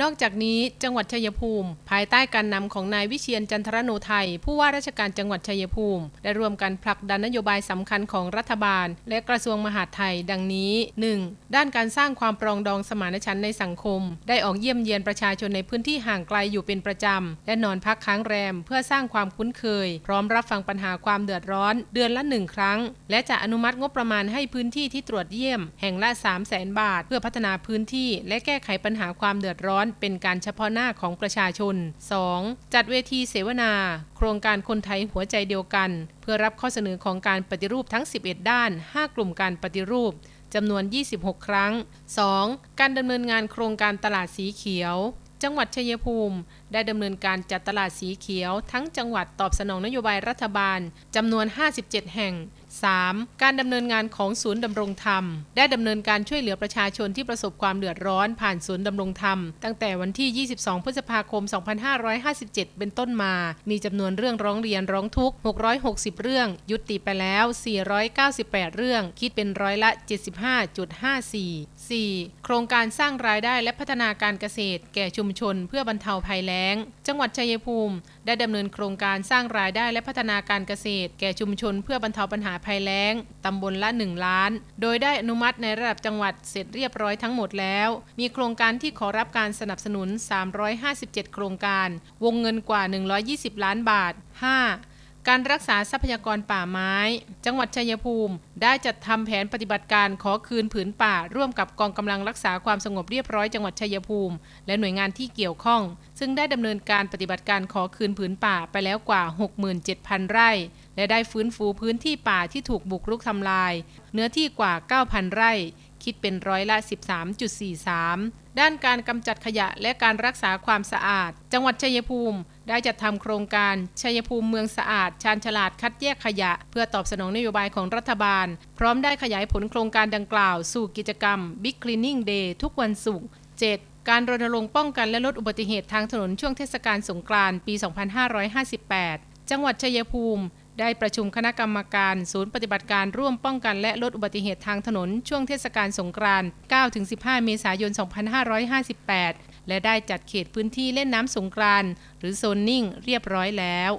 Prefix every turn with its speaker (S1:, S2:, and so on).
S1: นอกจากนี้จังหวัดชัยภูมิ ภายใต้การนำของนายวิเชียนจันทรโนไทย ผู้ว่าราชการจังหวัดชัยภูมิ ได้ร่วมกันผลักดันนโยบายสำคัญของรัฐบาล และกระทรวงมหาดไทย ดังนี้ 1. ด้านการสร้างความปรองดองสมานฉันท์ในสังคม ได้ออกเยี่ยมเยียนประชาชนในพื้นที่ห่างไกลอยู่เป็นประจำ และนอนพักค้างแรม เพื่อสร้างความคุ้นเคย พร้อมรับฟังปัญหาความเดือดร้อน เดือนละหนึ่งครั้ง และจะอนุมัติงบประมาณให้พื้นที่ที่ตรวจเยี่ยม แห่งละ 3 0 0แสนบาท เพื่อพัฒนาพื้นที่ และแก้ไขปัญหาความเดือดร้อนอนเป็นการเฉพาะหน้าของประชาชน 2. จัดเวทีเสวนา โครงการคนไทยหัวใจเดียวกัน เพื่อรับข้อเสนอของการปฏิรูปทั้ง 11 ด้าน 5 กลุ่มการปฏิรูปจำนวน 26 ครั้ง 2. การดำเนินงานโครงการตลาดสีเขียว จังหวัดชัยภูมิ ได้ดำเนินการจัดตลาดสีเขียว ทั้งจังหวัดตอบสนองนโยบายรัฐบาลจำนวน 57 แห่ง 3. การดำเนินงานของศูนย์ดำรงธรรม ได้ดำเนินการช่วยเหลือประชาชนที่ประสบความเดือดร้อนผ่านศูนย์ดำรงธรรม ตั้งแต่วันที่ 22 พฤษภาคม 2557 เป็นต้นมา มีจำนวนเรื่องร้องเรียนร้องทุกข์ 660 เรื่อง ยุติไปแล้ว 498 เรื่อง คิดเป็นร้อยละ 75.54 4. โครงการสร้างรายได้และพัฒนาการเกษตร แก่ชุมชนเพื่อบรรเทาภัยแล้ง จังหวัดชัยภูมิ ได้ดำเนินโครงการสร้างรายได้และพัฒนาการเกษตร แก่ชุมชนเพื่อบรรเทาปัญหาภัยแล้งตำบลละ 1 ล้าน โดยได้อนุมัติในระดับจังหวัดเสร็จเรียบร้อยทั้งหมดแล้ว มีโครงการที่ขอรับการสนับสนุน 357 โครงการ วงเงินกว่า 120 ล้านบาท 5. การรักษาทรัพยากรป่าไม้ จังหวัดชัยภูมิ ได้จัดทำแผนปฏิบัติการขอคืนผืนป่า ร่วมกับกองกำลังรักษาความสงบเรียบร้อยจังหวัดชัยภูมิ และหน่วยงานที่เกี่ยวข้อง ซึ่งได้ดำเนินการปฏิบัติการขอคืนผืนป่าไปแล้วกว่า 67,000 ไร่ และได้ฟื้นฟูพื้นที่ป่าที่ถูกบุกรุกทำลาย เนื้อที่กว่า 9,000 ไร่ คิดเป็นร้อยละ 13.43 ด้านการกำจัดขยะและการรักษาความสะอาด จังหวัดชัยภูมิได้จัดทำโครงการชัยภูมิเมืองสะอาด ชาญฉลาดคัดแยกขยะ เพื่อตอบสนองนโยบายของรัฐบาล พร้อมได้ขยายผลโครงการดังกล่าว สู่กิจกรรม Big Cleaning Day ทุกวันศุกร์ 7. การรณรงค์ป้องกันและลดอุบัติเหตุทางถนนช่วงเทศกาลสงกรานต์ปี 2558 จังหวัดชัยภูมิ ได้ประชุมคณะกรรมการศูนย์ปฏิบัติการร่วมป้องกันและลดอุบัติเหตุทางถนน ช่วงเทศกาลสงกรานต์ 9-15 เมษายน 2558 และได้จัดเขตพื้นที่เล่นน้ำสงกรานต์หรือโซนนิ่งเรียบร้อยแล้ว